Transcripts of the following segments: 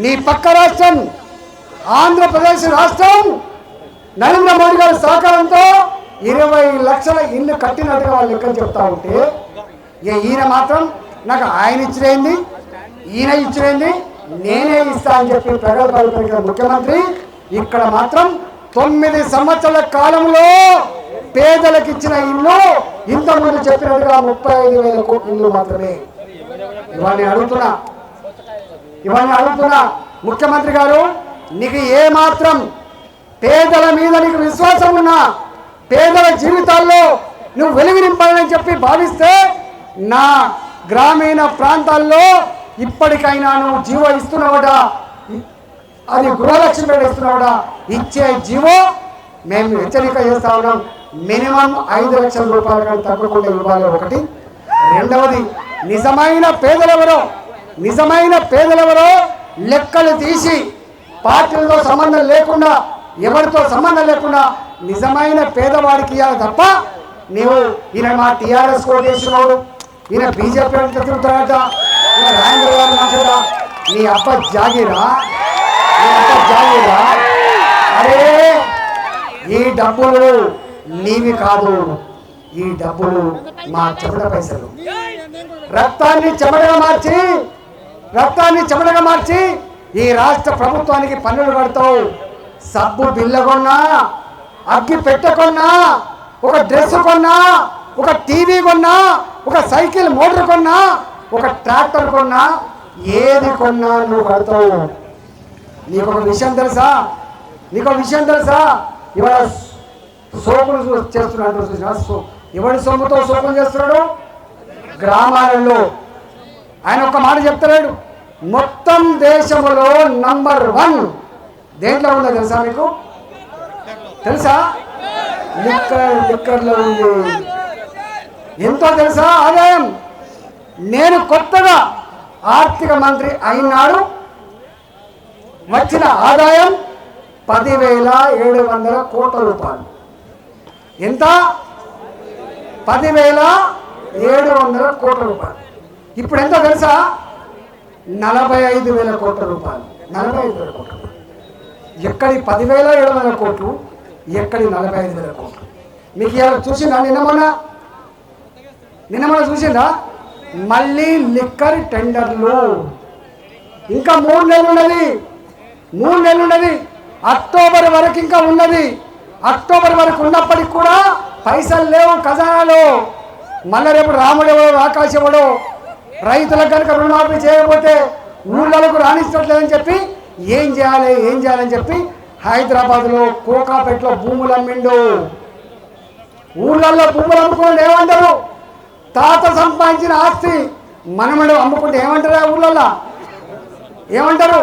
నీ పక్క రాష్ట్రం ఆంధ్రప్రదేశ్ రాష్ట్రం నరేంద్ర మోడీ గారి సహకారంతో ఇరవై లక్షల ఇల్లు కట్టినట్టుగా వాళ్ళు లెక్కలు చెప్తా ఉంటే ఇక ఈయన మాత్రం నాకు ఆయన ఇచ్చిరేంది ఈయన ఇచ్చిరేంది నేనే ఇస్తా అని చెప్పి ప్రగల్భాలు పెరిగిన ముఖ్యమంత్రి ఇక్కడ మాత్రం తొమ్మిది సంవత్సరాల కాలంలో పేదలకు ఇచ్చిన ఇల్లు ఇంతకుముందు చెప్పినట్టుగా ముప్పై ఐదు వేల కోట్ల ఇల్లు మాత్రమే. ఇవాళ అడుగుతున్నా ఇవన్నీ అడుగుతున్నా ముఖ్యమంత్రి గారు నీకు ఏ మాత్రం పేదల మీద నీకు విశ్వాసం ఉన్నా పేదల జీవితాల్లో నువ్వు వెలుగు నింపాలని చెప్పి భావిస్తే నా గ్రామీణ ప్రాంతాల్లో ఇప్పటికైనా నువ్వు జీవో ఇస్తున్నావుడా? అది గృహలక్ష్మి పేరు ఇస్తున్నావుడా? ఇచ్చే జీవో మేము హెచ్చరిక చేస్తా ఉన్నాం. మినిమం ఐదు లక్షల రూపాయల కంటే తగ్గకుండా ఇవ్వాలి ఒకటి. రెండవది నిజమైన పేదలెవరో నిజమైన పేదలెవరో లెక్కలు తీసి పార్టీలతో సంబంధం లేకుండా ఎవరితో సంబంధం లేకుండా నిజమైన పేదవాడికి ఇవ్వాలి తప్ప నీవు ఈయన మా టీఆర్ఎస్ కోటేశ్వరుడు ఈయన బీజేపీ అంటే ఈయన రాజేంద్ర గారు మాట్లాడా నీ అబ్బ జాగిరా నీ అబ్బ జాగిరా. అరే ఈ డబ్బులు నీవి కాదు ఈ డబ్బులు మా చెమట పైసలు. రక్తాన్ని చెమటగా మార్చి రక్తాన్ని చెమటగా మార్చి ఈ రాష్ట్ర ప్రభుత్వానికి పన్నులు కడతావు. సబ్బు బిల్ల కొన్నా అగ్గి పెట్టె కొన్నా ఒక డ్రెస్ కొన్నా ఒక టీవీ కొన్నా ఒక సైకిల్ మోటార్ కొన్నా ఒక ట్రాక్టర్ కొన్నా ఏది కొన్నా నువ్వు కడతావు. నీకు ఒక విషయం తెలుసా? నీకు ఒక విషయం తెలుసా? ఇవాళ సోకులు చేస్తున్నాడు చూసినా? ఎవడి సొమ్ముతో సోకులు చేస్తున్నాడు? గ్రామాలలో. ఆయన ఒక మాట చెప్తలేడు. మొత్తం దేశంలో నంబర్ వన్. దేంట్లో ఉందో తెలుసా మీకు? తెలుసా? లిక్కర్ లిక్కర్లో ఉంది. ఎంతో తెలుసా? ఆదాయం. నేను కొత్తగా ఆర్థిక మంత్రి అయినాడు. వచ్చిన ఆదాయం పదివేల ఏడు వందల కోట్ల రూపాయలు. ఎంత? పదివేల ఏడు వందల కోట్ల రూపాయలు. ఇప్పుడు ఎంత తెలుసా? నలభై ఐదు వేల కోట్ల రూపాయలు. నలభై ఐదు వేల కోట్లు. ఎక్కడి పదివేల ఏడు వేల కోట్లు ఎక్కడి నలభై ఐదు వేల కోట్లు. మీకు ఇవాళ చూసిందా నిన్న మొన్న? నిన్న మొన్న చూసిందా? మళ్ళీ లిక్కర్ టెండర్లు. ఇంకా మూడు నెలలు ఉన్నది. మూడు నెలలు ఉన్నది. అక్టోబర్ వరకు ఇంకా ఉన్నది. అక్టోబర్ వరకు ఉన్నప్పటికి కూడా పైసలు లేవు ఖజానాలో. మళ్ళీ రేపు రాముడు ఎవడో ఆకాశం ఎవడో రైతులకు కనుక రుణమాఫీ చేయకపోతే ఊళ్ళకు రాణించట్లేదని చెప్పి ఏం చేయాలి ఏం చేయాలని చెప్పి హైదరాబాద్లో కోకాపేటలో భూములు అమ్మిండు. ఊళ్ళల్లో భూములు అమ్ముకోండి ఏమంటారు? తాత సంపాదించిన ఆస్తి మనమడు అమ్ముకుంటే ఏమంటారు ఆ ఊళ్ళల్లో? ఏమంటారు?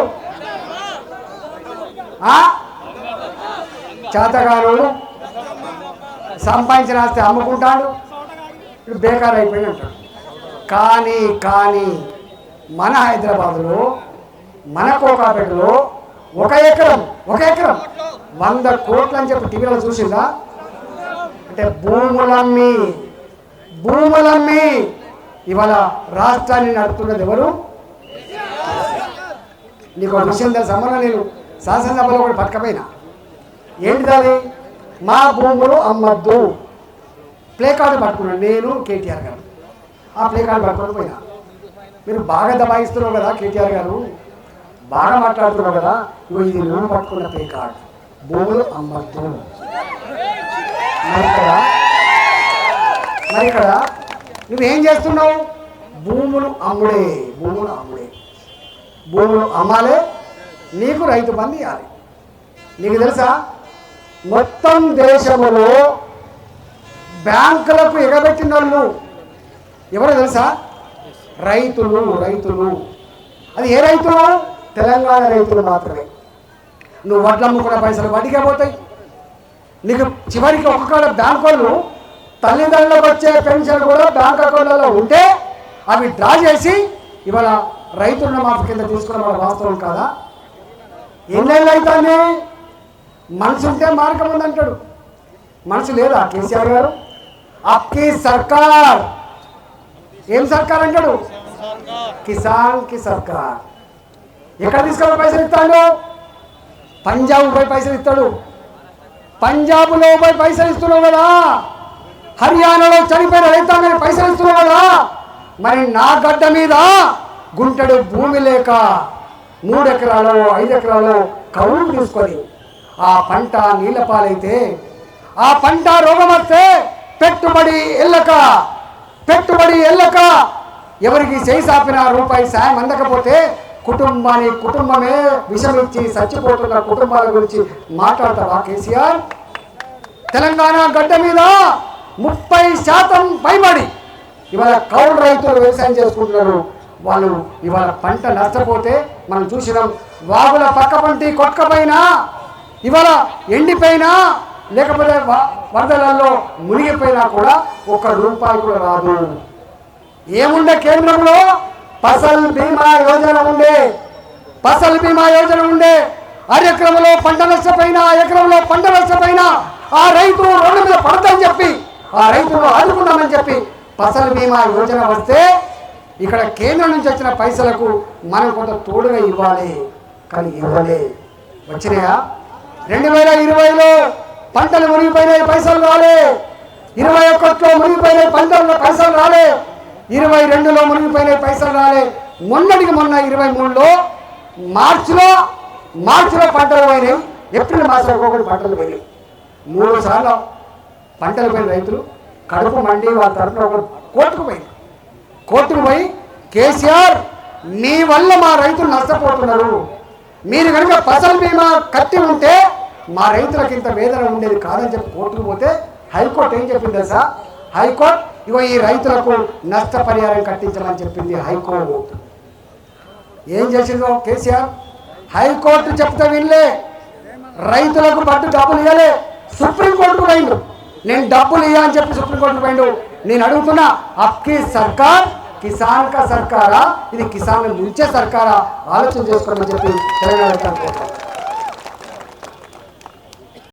చేతగారు సంపాదించిన ఆస్తి అమ్ముకుంటాడు ఇప్పుడు బేకార్ అయిపోయి అంటాడు కానీ కానీ మన హైదరాబాద్లో మన కోకాపేటలో ఒక ఎకరం ఒక ఎకరం వంద కోట్లు అని చెప్పి టీవీలో చూసిందా? అంటే భూములమ్మి భూములమ్మి. ఇవాళ రాష్ట్రాన్ని నడుపుతున్నది ఎవరు? నీకు ఒక విషయం తెలుసు? అమ్మలో నేను శాసనసభలో కూడా పట్టకపోయినా ఏంటిది మా భూములు అమ్మద్దు. ప్లే కార్డు పట్టుకున్నాను నేను కేటీఆర్ గారు. ఆ ప్లే కార్డు పట్టుకొని పోయినా. మీరు బాగా దబాయిస్తున్నావు కదా కేటీఆర్ గారు. బాగా మాట్లాడుతున్నారు కదా. ఇగో ఇది నేను పట్టుకున్న ప్లే కార్డు భూములు అమ్మద్దు మరి ఇక్కడ మరి ఇక్కడ నువ్వేం చేస్తున్నావు? భూములు అమ్ముడే భూములు అమ్ముడే. భూములు అమ్మాలే నీకు రైతు బంధు ఇవ్వాలి నీకు తెలుసా? మొత్తం దేశంలో బ్యాంకులకు ఎగబెట్టిన వాళ్ళు ఎవరో తెలుసా? రైతులు రైతులు. అది ఏ రైతులు తెలంగాణ రైతులు మాత్రమే. నువ్వు వడ్లు అమ్ముకున్న పైసలు వడ్డీకే పోతాయి. నీకు చివరికి ఒక్కొక్క బ్యాంక్ వాళ్ళు తల్లిదండ్రులకు వచ్చే పెన్షన్ కూడా బ్యాంక్ అకౌంట్లలో ఉంటే అవి డ్రా చేసి ఇవాళ రైతు రుణమాఫీ కింద తీసుకున్న వాళ్ళ వాస్తవం కాదా? ఎన్నేళ్ళు అవుతుంది మనసు ఉంటే మార్గం ఉందంటాడు. మనసు లేదా కేసీఆర్ గారు? అప్కి సర్కార్ ఏం సర్కార్ అంటాడు? కిసాన్కి సర్కార్. ఎక్కడ తీసుకెళ్ళి పైసలు ఇస్తాడు? పంజాబ్ పోయి పైసలు ఇస్తాడు. పంజాబ్లో పోయి పైసలు ఇస్తున్నావు కదా? హర్యానాలో చనిపోయిన రైతాంగాన్ని పైసలు ఇస్తున్నావు కదా? మరి నా గడ్డ మీద గుంటడు భూమి లేక మూడు ఎకరాలు ఐదు ఎకరాలు కౌలు తీసుకొని ఆ పంట నీళ్ళ పాలైతే ఆ పంట రోగం వస్తే పెట్టుబడి ఎల్లక పెట్టుబడి ఎల్లక ఎవరికి చేయి సాపిన రూపాయి సాయం అందకపోతే కుటుంబాన్ని కుటుంబమే విషమిచ్చి చచ్చిపోతున్న కుటుంబాల గురించి మాట్లాడతావా కేసీఆర్? తెలంగాణ గడ్డ మీద ముప్పై శాతం పైబడి. ఇవాళ కౌలు రైతులు వ్యవసాయం చేసుకుంటున్నారు. వాళ్ళు ఇవాళ పంట నష్టపోతే మనం చూసినాం వాగుల పక్క పంటి కొట్టకపోయినా ఇవాళ ఎండిపోయినా లేకపోతే వ- వరదలలో మునిగిపోయినా కూడా ఒక్క రూపాయి కూడా రాదు. ఏముండే కేంద్రంలో? ఫసల్ బీమా యోజన ఉండే. ఫసల్ బీమా యోజన ఉండే. ఎకరంలో పంట నష్టపోయినా ఎకరంలో పంట నష్టపోయినా ఆ రైతు రోడ్డు మీద పడతాని చెప్పి ఆ రైతును ఆదుకున్నామని చెప్పి ఫసల్ బీమా యోజన వస్తే ఇక్కడ కేంద్రం నుంచి వచ్చిన పైసలకు మనం కొంత తోడుగా ఇవ్వాలి. కానీ ఇవ్వలే. వచ్చినాయా? రెండు వేల ఇరవైలో పంటలు మునిగిపోయినాయి పైసలు రాలే. ఇరవై ఒకటిలో మునిగిపోయినాయి పంటల్లో పైసలు రాలే. ఇరవై రెండులో మునిగిపోయినాయి పైసలు రాలే. మొన్నటికి మొన్న ఇరవై మూడులో మార్చిలో మార్చిలో పంటలు పోయినాయి. ఏప్రిల్ మాసంలో ఒకటి పంటలు పోయినాయి. మూడు సార్లు పంటలు పోయిన రైతులు కడుపు మండి వాళ్ళ తరఫున ఒక కోర్టుకు పోయింది కోర్టుకు పోయి కేసీఆర్ మీ వల్ల మా రైతులు నష్టపోతున్నారు. మీరు కనుక ఫసల్ బీమా కట్టి ఉంటే మా రైతులకు ఇంత వేదన ఉండేది కాదని చెప్పి కోర్టుకు పోతే హైకోర్టు ఏం చెప్పింది తెలుసా? హైకోర్టు ఇగో ఈ రైతులకు నష్టపరిహారం కట్టించమని చెప్పింది హైకోర్టు. ఏం చేసిందో కేసీఆర్? హైకోర్టు చెప్తే వినలే. రైతులకు పట్టు డబ్బులు ఇవ్వలే సుప్రీంకోర్టుకు పోయిండు. నేను డబ్బులు ఇవ్వని అని చెప్పి సుప్రీంకోర్టుకు పోయిండు. నేను అడుగుతున్నా అప్కి సర్కార్ కిసాన్ కా సర్కారా? ఇది కిసాన్ ముంచే సర్కారా? ఆలోచన చేసుకోమని చెప్పి తెలంగాణ